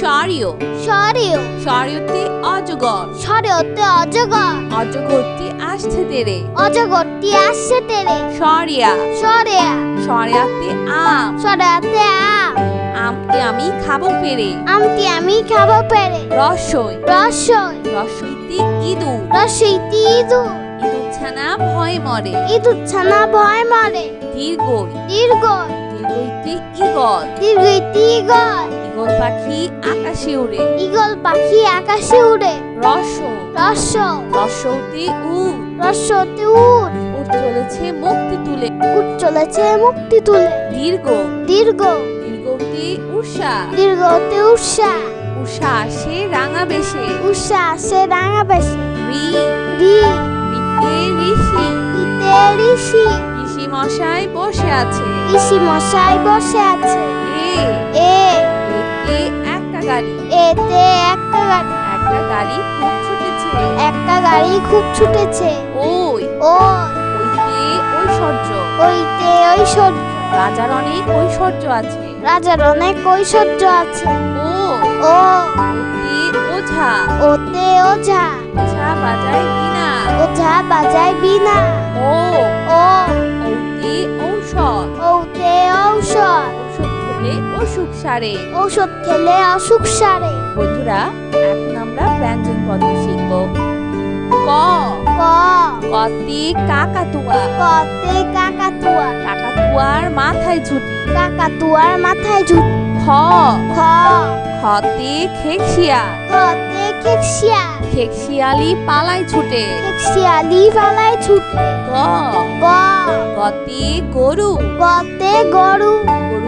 স্বরীয়। সরিও স্বরীয়টি অজগর। সরিওতে অজগর। অজগরটি আসতে দেরে অজগরটি আসছে তেরে। সরিয়া সরিয়া সরিয়াতে আম। সরিয়াতে আম। আমকে আমি খাব পেরে। আমটি আমি খাব পেরে। রসই। রসই। রসইতে ইঁদুর। রসইতি ইঁদুর। ইঁদুর ছানা ভয় মরে। ইঁদুর ছানা ভয় মরে। দীর্ঘই। দীর্ঘ দীর্ঘইতে ইগল দীর্ঘইতি ইগল ইগল পাখি আকাশে উড়ে। ইগল পাখি আকাশে উড়ে। রস। রস। রসৌতে উট রসতে উঠ উট চলেছে মুক্তি তুলে। উঠ চলেছে মুক্তি তুলে। দীর্ঘ। দীর্ঘ। দীর্ঘতে উষা দীর্ঘতে উষা উষা আসে রাঙা বেশে। উষা আসে রাঙা বেশে। রি। রি। রিতে ঋষি। ইতে ঋষি। ঋষি মশাই বসে আছে। ঋষি মশাই বসে আছে। এ। এ। এতে একটা গাড়ি। এতে একটা গাড়ি। একটা গাড়ি খুব ছুটেছে। একটা গাড়ি খুব ছুটেছে। ওই। ও। ওইতে ঐশ্বর্য। ওইতে ঐশ্বর্য। রাজার অনেক ঐশ্বর্য আছে। রাজার অনেক ঐশ্বর্য আছে। ও। ও। ওতে ওঝা। ওতে ওঝা। ওঝা বাজায় বিনা ওঝা বাজায় বিনা ও। ও। ওতে ঔষধ। ওতে ঔষধ। খেলে অসুখ সারে। ঔষধ খেলে অসুখ সারে। বন্ধুরা এখন আমরা ব্যঞ্জন পদ শিখব। ক। ক। কতে কাকাতুয়া। কতে কাকাতুয়া। কাকাতুয়ার মাথায় ঝুটি। কাকাতুয়ার মাথায় ঝুট। খ। খ। খতে খেকশিয়া কতে খেকশিয়া খেকশিয়ালি পালায় ছুটে। খেকশিয়ালি পালায় ছুটে। গ। গ। গতি গরু। গতে গরু।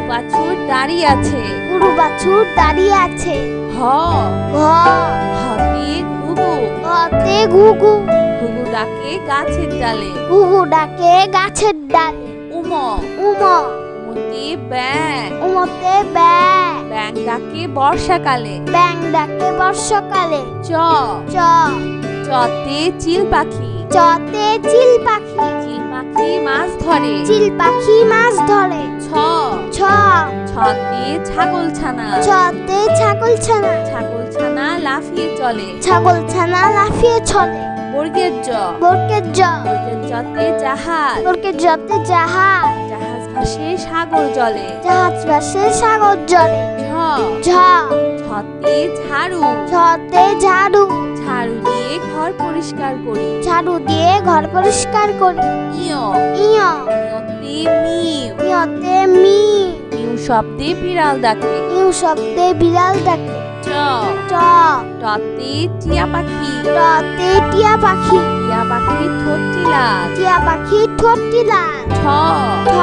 গরু বাছুর দাঁড়িয়ে আছে। গরু বাছুর দাঁড়িয়ে আছে। হ। ঘ হতে ঘুঘু ঘতে ঘুঘু ঘুঘু ডাকে গাছের ডালে। ঘুঘু ডাকে গাছের ডালে। উম। উম। উমতে ব্যাং উমতে ব্যাং ব্যাং ডাকে বর্ষাকালে। ব্যাং ডাকে বর্ষাকালে। চ। চ। চতে চিল পাখি। চতে চিল পাখি। চিল পাখি মাছ ধরে। চিল পাখি মাছ ধরে। ছ। ছ। ছতে ছাগল ছানা ছতে ছাগল ছানা ছাগল ছানা লাফিয়ে চলে। ছাগল ছানা লাফিয়ে চলে। বর্গের জ। বরকের জ। বর্গের জতে জাহাজ। বরকের জতে জাহাজ। জাহাজ ভাসে সাগর জলে। জাহাজ ভাসে সাগর জলে। ঝ। ঝ। ছতে ঝাড়ু। ঝতে ঝাড়ু। ঝাড়ু দিয়ে ঘর পরিষ্কার করি। ঝাড়ু দিয়ে ঘর পরিষ্কার করি। ইয়। ইয়। ইয়তে মিউ ইয়তে মি মিউ শব্দে বিড়াল ডাকে। ইউ শব্দে বিড়াল ডাকে। চ। ট টতে টিয়া পাখি। টতে টিয়া পাখি। টিয়া পাখি ঠোঁটটি লাল। টিয়া পাখি ঠোঁটটি লাল। ঠ। ঠ।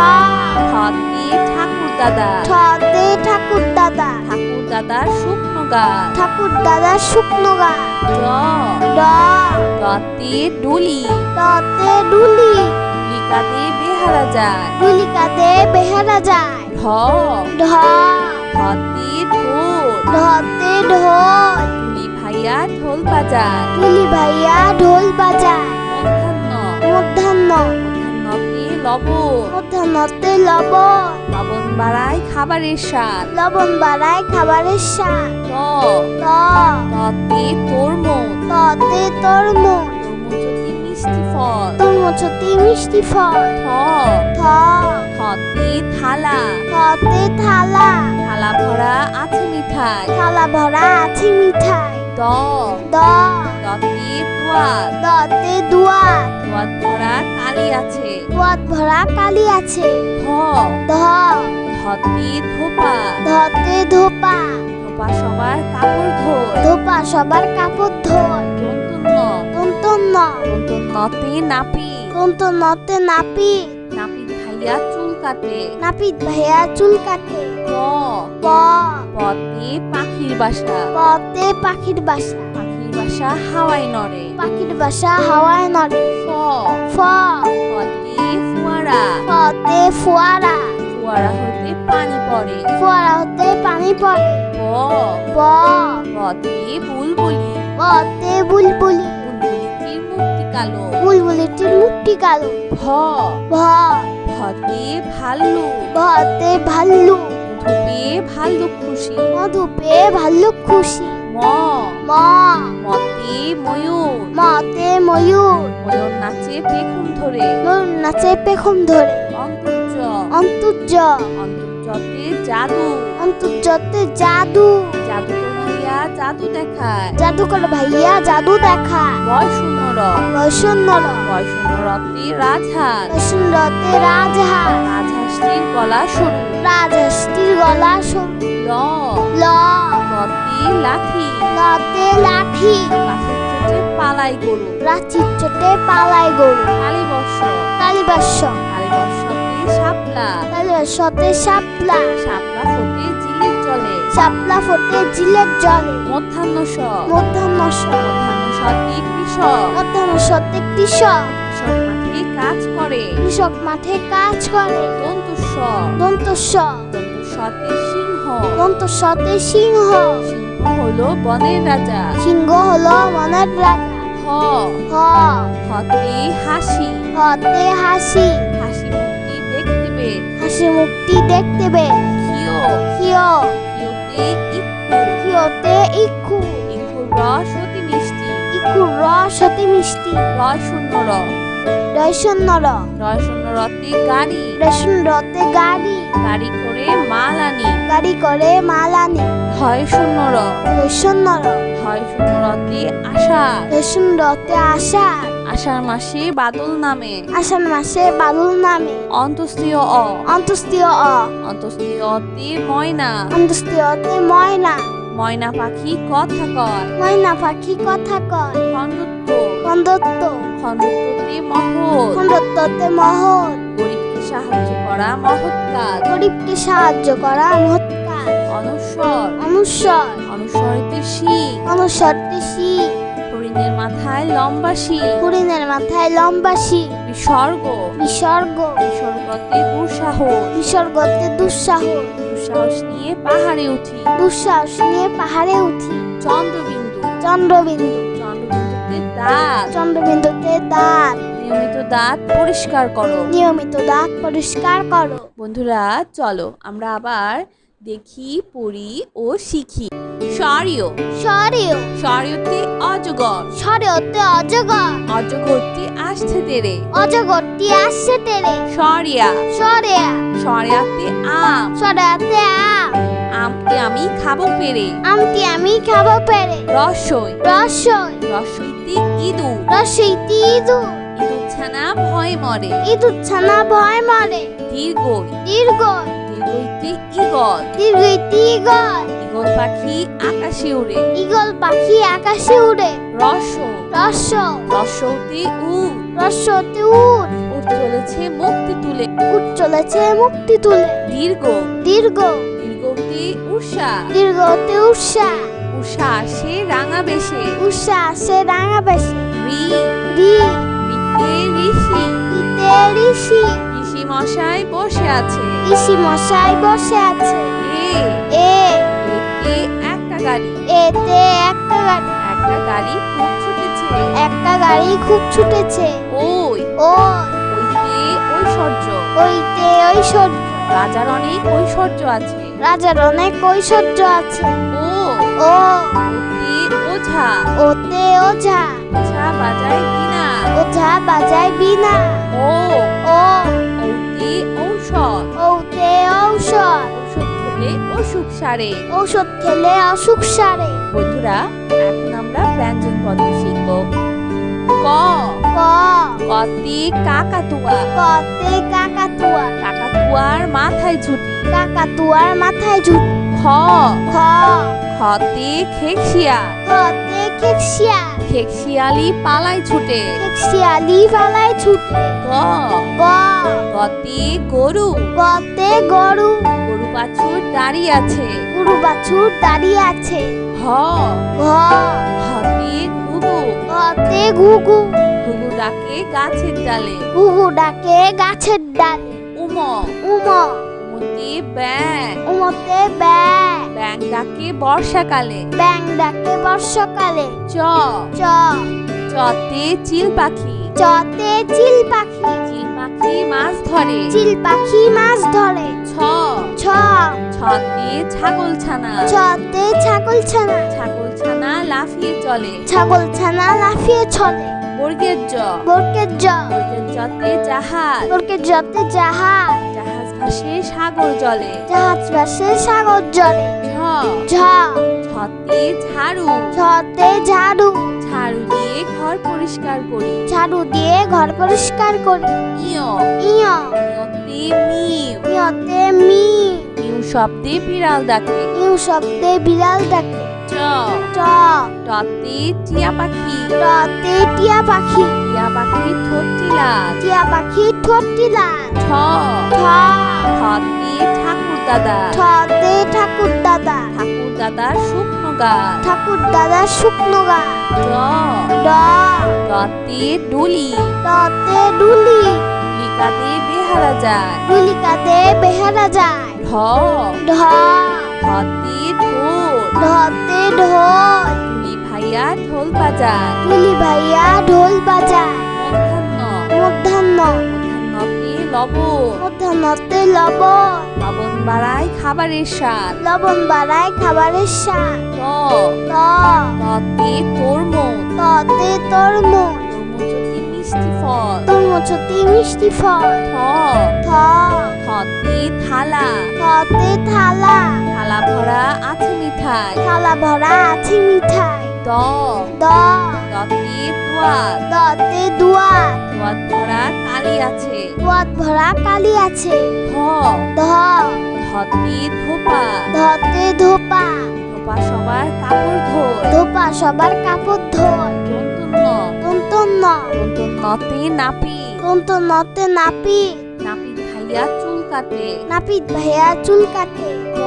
ঠতে ঠাকুর দাদা। ঠতে ঠাকুর দাদা। ঠাকুর দাদার শুকনো গাছ ঠাকুর দাদা শুকনো গাছ ড ড ডতে ডুলি। টতে ডুলি। ডুলিকাতে বেহারা যায়। ডুলিকাতে বেহারা যায়। ঢ। ঢ। ঢতে ঢোল। ঢতে ঢোল। ডুলি ভাইয়া ঢোল বাজায়। টুলি ভাইয়া ঢোল বাজায়। লবণ মধ্যাহ্নতে লবণ লবণ বাড়ায় খাবারের স্বাদ। লবণ বাড়ায় খাবারের স্বাদ। ত। ত। ততে তরমুজ ততে তরমুজ তরমুজতে মিষ্টি ফল। তরমুজতে মিষ্টি ফল। থ থ থতে থালা। থতে থালা। থালা ভরা আছে মিঠাই। থালা ভরা আছে মিঠাই। দ। দ। দতে দোয়াত দতে দুয়ার দোয়াত ভরা কালি আছে। দুয়াত ভরা কালি আছে। ধ ধ। ধতে ধোপা। ধতে ধোপা। ধোপা সবার কাপড় ধোয়। ধোপা সবার কাপড় দন্তন্য তন্তন্ন। দন্তন্নতে নাপি। তন্তন্নতে নাপি। নাপিত ভাইয়া চুল কাটে। নাপিত ভাইয়া চুল কাটে। প। প। পতে পাখির বাসা। পতে পাখির বাসা। পাখির বাসা হাওয়ায় নড়ে। পাখির বাসা হাওয়ায় নড়ে। ফ ফ ফতে ফোয়ারা। ফোয়ারা। হতে পানি পড়ে। ফোয়ারা হতে পানি পড়ে। ব ব বতে বুলবুলি। বতে বুলবুলি। বুলবুলিটির মুক্তি কালো। বুলবুলিটির মুখটি কালো। ভ ভ ভতে ভাল্লুক ভতে ভাল্লুক ধূপে ভাল্লুক খুশি। মধু পেয়ে ভাল্লুক খুশি। ম। ম। মতে ময়ূর। মতে ময়ূর। ময়ূর নাচে পেখম ধরে। ময়ূর নাচে পেখম ধরে। অন্তর্য অন্তর্য অন্তর্জতে জাদু। অন্তর্জতে জাদু। জাদু ভাইয়া জাদু দেখায়। জাদুকর ভাইয়া জাদু দেখা বয় শূন্য র বৈষণ্যর বয় শূন্য রতে রাজহাঁস বৈষণ্যতে রাজহাঁস রাজহাঁসটির গলা সরু। রাজহাঁসটির গলা সরু। ল। ল। লতে লাঠি। লতে লাঠি। চোটে পালাই গরু। চোটে পালায় গরু। কালীবর্ষ কালীবাস্য কালীবর্ষতে শাপলা। কালীবাস্যতে শাপলা। শাপলা ফোটে জিলির জলে। শাপলা ফোটে জিলের জলে। মধ্যাহ্ন স মধ্যাহ্ন স মধ্যাহ্ন সতে কৃষক। মধ্যাহ্ন সতে কৃষক। কৃষক মাঠে কাজ করে। কৃষক মাঠে কাজ করে। দন্তুস্ব। দন্তস্ব। দন্তুস্বতে সিংহ দন্তস্বতে সিংহ। সিংহ হলো বনের রাজা। সিংহ হলো মনের রাজা। হ। হ। হতে হাসি। হতে হাসি। হাসি মুক্তি দেখতে হাসি মুক্তি দেখতে বে ক্ষিয় হিয় ক্ষিয়তে ইক্ষু। হিয়তে ইক্ষু। ইক্ষুর রস অতি মিষ্টি। ইক্ষু রস অতি মিষ্টি। রয় শূন্য র। রয় শূন্য রতে গাড়ি। রেশন রতে গাড়ি। গাড়ি করে মাল আনি। গাড়ি করে মাল আনে। ধয় শূন্য র ধয় শূন্য রতে আষাঢ় রতে আষাঢ় আষাঢ় মাসে বাদল নামে। আষাঢ় মাসে বাদল নামে। অন্তস্তীয় অ। অন্তস্তীয় অ। অন্তস্তীয় অতে ময়না। ময়না। ময়না পাখি কথা কয়। ময়না পাখি কথা কয়। খণ্ডত্ব। খন্দত্ত খণ্ডত্বতে মহৎ। মহৎ। গরিবকে সাহায্য করা মহৎ কাজ। গরিবকে সাহায্য করা মহৎ অনুস্বর অনুস্বর অনুস্বরিতে শিখ। অনুস্বরতে শিখ। হরিণের মাথায় লম্বা হরিণের মাথায় লম্বা শিখ। বিসর্গ। বিসর্গ। বিসর্গতে দুঃসাহস। বিসর্গতে দুঃসাহস নিয়ে পাহাড়ে উঠি। দুঃসাহস নিয়ে পাহাড়ে উঠি। চন্দ্রবিন্দু। চন্দ্রবিন্দু। চন্দ্রবিন্দুতে দাঁত। চন্দ্রবিন্দুতে দাঁত। নিয়মিত দাঁত পরিষ্কার করো। নিয়মিত দাঁত পরিষ্কার করো। বন্ধুরা চলো আমরা আবার দেখি পড়ি ও শিখি। সরিয় সরেও। সরিয়তে অজগর। সরেওতে অজগর। অজগরটি আসছে তেরে। অজগরটি আসছে তেরে। সরিয়া। সরেয়া। সরিয়াতে আম। সরেয়াতে আম। আমকে আমি খাব পেরে। আমটি আমি খাব পেরে। রসই। রসই। রসইতে ইঁদুর। রসইটি ইঁদুর। ইঁদুর ছানা ভয় মরে। ইঁদুর ছানা ভয় মরে। দীর্ঘই। দীর্ঘ দীর্ঘইতে ইগল দীর্ঘইটি ইগল ইগল পাখি আকাশে উড়ে। ইগল পাখি আকাশে উড়ে। রস। রস। রসৌতে উট রসতে উঠ উট চলেছে মুক্তি তুলে। উঠ চলেছে মুক্তি তুলে। দীর্ঘ। দীর্ঘ। দীর্ঘতে উষা। দীর্ঘতে উষা। উষা আসে রাঙা বেশে। উষা আসে রাঙা বেশে। রি। রি। রিতে ঋষি। ঋষি ঋষি। মশাই বসে আছে। ঋষি মশাই বসে আছে। এ এ এতে একটা গাড়ি। এতে একটা গাড়ি। একটা গাড়ি খুব ছুটেছে। একটা গাড়ি খুব ছুটেছে। ওই। ও ওইতে ঐশ্বর্য। ওইতে ঐশ্বর্য। রাজার অনেক ঐশ্বর্য আছে। রাজার অনেক ঐশ্বর্য আছে। ও। ও। ওতে ওঝা। ওতে ওঝা। ওঝা বাজায় বিনা। ওঝা বাজায় বিনা। ও। ও। ওতে ঔষধ। ওতে ঔষধ। ওষুধ খেলে অসুখ সারে। ঔষধ খেলে অসুখ সারে। বন্ধুরা এখন আমরা ব্যঞ্জন পদ শিখব। ক। ক। কতে কাকাতুয়া। কতে কাকাতুয়া। কাকাতুয়ার মাথায় ঝুটি। কাকাতুয়ার মাথায় ঝুট। খ। খ। খতে খেকশিয়া কতে খেকশিয়া খেকশিয়ালি পালায় ছুটে। খেকশিয়ালি পালায় ছুটে। গ। গ। গতে গরু। গতে গরু। গরু বাছুর দাঁড়িয়ে আছে। গরু বাছুর দাঁড়িয়ে আছে। হ ঘ। হতে ঘুঘু। ঘতে ঘুঘু। ঘুঘু ডাকে গাছের ডালে। ঘুঘু ডাকে গাছের ডালে। উম। উম। উমতে ব্যাং উমতে ব্যাং ব্যাং ডাকে বর্ষাকালে। ব্যাং ডাকে বর্ষাকালে। চ। চ। চতে চিল পাখি। চতে চিল পাখি। চিল পাখি মাছ ধরে। চিল পাখি মাছ ধরে। ছ। ছ। ছতে ছাগল ছানা। ছতে ছাগল ছানা। ছাগল ছানা লাফিয়ে চলে। ছাগল ছানা লাফিয়ে চলে। বর্গের জ। বরকের জ। বর্গের জতে জাহাজ। বরকের জতে জাহাজ। ভাসে সাগর জলে। জাহাজ ভাসে সাগর জলে। ঝ। ঝ। ছতে ঝাড়ু। ছতে ঝাড়ু। ঝাড়ু দিয়ে ঘর পরিষ্কার করি। ঝাড়ু দিয়ে ঘর পরিষ্কার করি। ইয় ইয় ইয়তে মিউ ইয়তে মি মিউ শব্দে বিড়াল ডাকে। ইউ শব্দে বিড়াল ডাকে। চ ট টতে টিয়া পাখি। টতে টিয়া পাখি। টিয়া পাখি ঠোঁটটি লাল টিয়া পাখি ঠোঁটটি লাল ঠ। ঠ ঠতে ঠাকুর দাদা। ঠতে ঠাকুর দাদা। ঠাকুর দাদার শুকনো গাছ। ঠাকুর দাদা শুকনো গা ড। ড। ডতে ডুলি। টতে ডুলি। লিকাতে বেহারা যায়। ডুলিকাতে বেহারা যায়। ঢ। ঢ। ঢতে ঢোল। ঢতে ঢোল। বাজায় তুলি ভাইয়া ঢোল বাজায় মধ্যাহ্ন। মধ্যাহ্ন মধ্যাহ্নতে লবণ মধ্যাহ্নতে লবণ লবণ বাড়ায় খাবারের স্বাদ। লবণ বাড়ায় খাবারের স্বাদ। ত। ত। ততে তরমুজ ততে তরমুজ মিষ্টি ফল। তরমুজতে মিষ্টি ফল। থ থ থতে থালা। থতে থালা। থালা ভরা আছে মিঠাই। থালা ভরা আছে মিঠাই। দ দ দতে দোয়াত দতে ভরা কালি আছে দুয়াত ভরা কালি আছে ধ ধ ধতে ধোপা ধতে ধোপা ধোপা সবার কাপড় ধোয় ধোপা সবার কাপড় ধোয় দন্তন্য তন্তন্ন দন্তন্নতে নাপি তন্ত নতে নাপি নাপিত ভাইয়া চুল কাটে। নাপিত ভাইয়া চুল কাটে। প।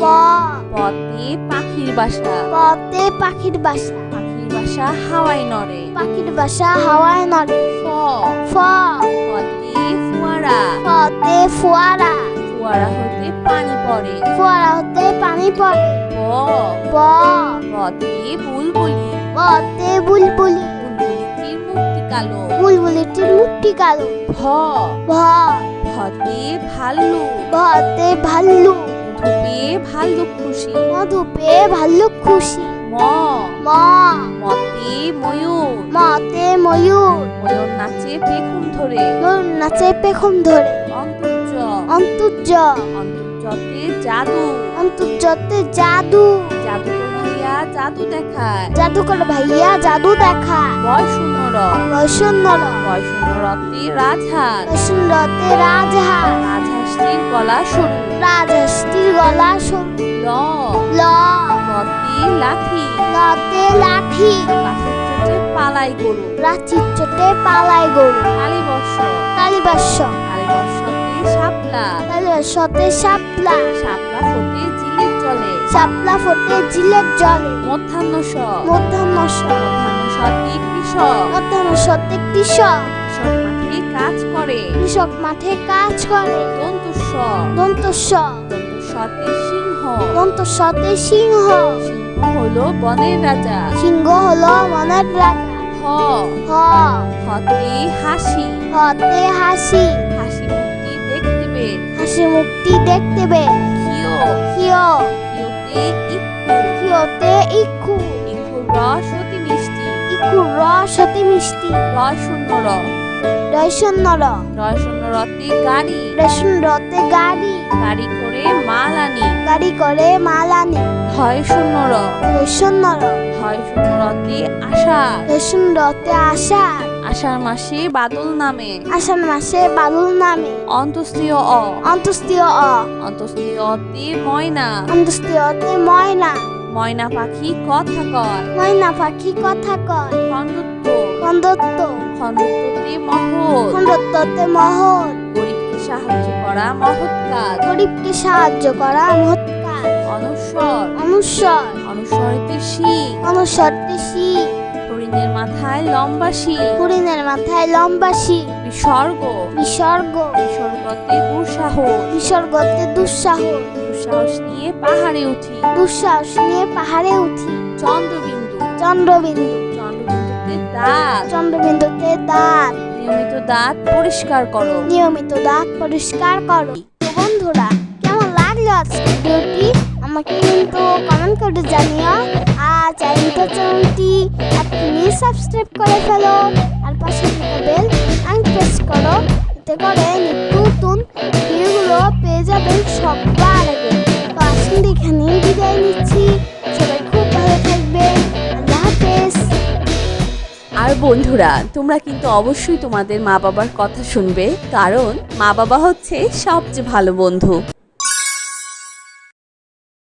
প। পতে পাখির বাসা। পতে পাখির বাসা। পাখির বাসা হাওয়ায় নড়ে। পাখির বাসা হাওয়ায় নড়ে। ফ ফ পতে ফুয়ারা। ফতে ফোয়ারা। ফুয়ারা হতে পানি পড়ে। ফোয়ারা হতে পানি পড়ে। ব ব পতে বুলবুলি। পতে বুলবুলি। কালো। বুলবুলিটির মুক্তি কালো। ভ। ভ। ভতে ভাল্লু। ভতে ভাল্লুক ধূপে ভাল্লুক খুশি। মধু পেয়ে ভাল্লুক খুশি। ম। ম। মতে ময়ূর। মতে ময়ূর। ময়ূর নাচে পেখম ধরে। ময়ূর নাচে পেখম ধরে। অন্তর্য অন্তর্য অন্তর্জতে জাদু। অন্তর্জতে জাদু। জাদুকর ভাইয়া জাদু দেখায়। জাদুকর ভাইয়া জাদু দেখা বয় শূন্য র বৈষণ্যর বয় শূন্য রতে রাজহাঁস বৈষণ্যতে রাজহাঁস রাজহাঁসটির গলা সরু রাজহাঁসটির গলা সরু ল। ল। লতে লাঠি। লতে লাঠি। চোটে পালাই গরু। রাঁচির চোটে পালায় গরু। কালীবর্ষ কালীবাস্য কালীবর্ষতে শাপলা। কালীবাস্যতে শাপলা। শাপলা ফোটে জলে। শাপলা ফোটে জিলের জলে। মধ্যাহ্ন স মধ্যাহ্ন মধ্যাহ্ন সতে কৃষক। মধ্যাহ্ন সতে কৃষক। কৃষক মাঠে কাজ করে। কৃষক মাঠে কাজ করে। দন্তস্ব দন্তস্ব দন্তস্বতে সিংহ। দন্তস্বতে সিংহ। সিংহ হলো বনের রাজা। সিংহ হলো মনের রাজা। হ। হ। হতে হাসি। হতে হাসি। হাসি মুক্তি দেখতে বে হাসি মুক্তি দেখতে খিও হিয় ইক্ষু হিয়তে ইক্ষু ইক্ষুর রস অতি মিষ্টি ইক্ষুর রস অতি মিষ্টি রয় শূন্য র রয়শন্য র রয় শূন্য রতে গাড়ি রেশন রতে গাড়ি গাড়ি করে মাল আনি গাড়ি করে মাল আনে হয় শূন্য র রয়শন্য র হয় শূন্য রতে আষাঢ় রেশন রতে আষাঢ় আষাঢ় মাসে বাদল নামে। আষাঢ় মাসে বাদল নামে। অন্তস্তীয় অ। অন্তস্তীয় অ। অন্তস্তীয় অতে ময়না। অন্তস্তীয়তে ময়না। ময়না পাখি কথা কয়। ময়না পাখি কথা কয়। খণ্ডত্ব। খন্দত্ত খণ্ডত্বতে মহৎ। খন্দত্ততে মহৎ। গরিবকে সাহায্য করা মহৎ কাজ। গরিবকে সাহায্য করা মহৎ কাজ। অনুস্বর অনুস্বর অনুস্বরেতে শিখ। অনুস্বরতে শিখ। হরিণের মাথায় লম্বা শিং। হরিণের মাথায় লম্বা শিং। বিসর্গ। বিসর্গ। বিসর্গতে দুঃসাহস। বিসর্গতে দুঃসাহস। দুঃসাহস নিয়ে পাহাড়ে উঠি। দুঃসাহস নিয়ে পাহাড়ে উঠি। চন্দ্রবিন্দু। চন্দ্রবিন্দু। চন্দ্রবিন্দুতে দাঁত। চন্দ্রবিন্দুতে দাঁত। নিয়মিত দাঁত পরিষ্কার করো। নিয়মিত দাঁত পরিষ্কার করো। তো বন্ধুরা কেমন লাগল আজকে ভিডিওটি? আমাকে কিন্তু কমেন্ট করে জানিও। আর চ্যানেলটা চ্যানেলটি আপনি সাবস্ক্রাইব করে ফেলো, আর পাশে বেল আইন প্রেস করো, এতে করে নতুন ভিডিওগুলো পেয়ে যাবেন সবার আগে। তো আসুন এখানে বিদায় নিচ্ছি। সবাই খুব ভালো থাকবেন আল্লাহ হাফেজ। আর বন্ধুরা, তোমরা কিন্তু অবশ্যই তোমাদের মা বাবার কথা শুনবে, কারণ মা বাবা হচ্ছে সবচেয়ে ভালো বন্ধু।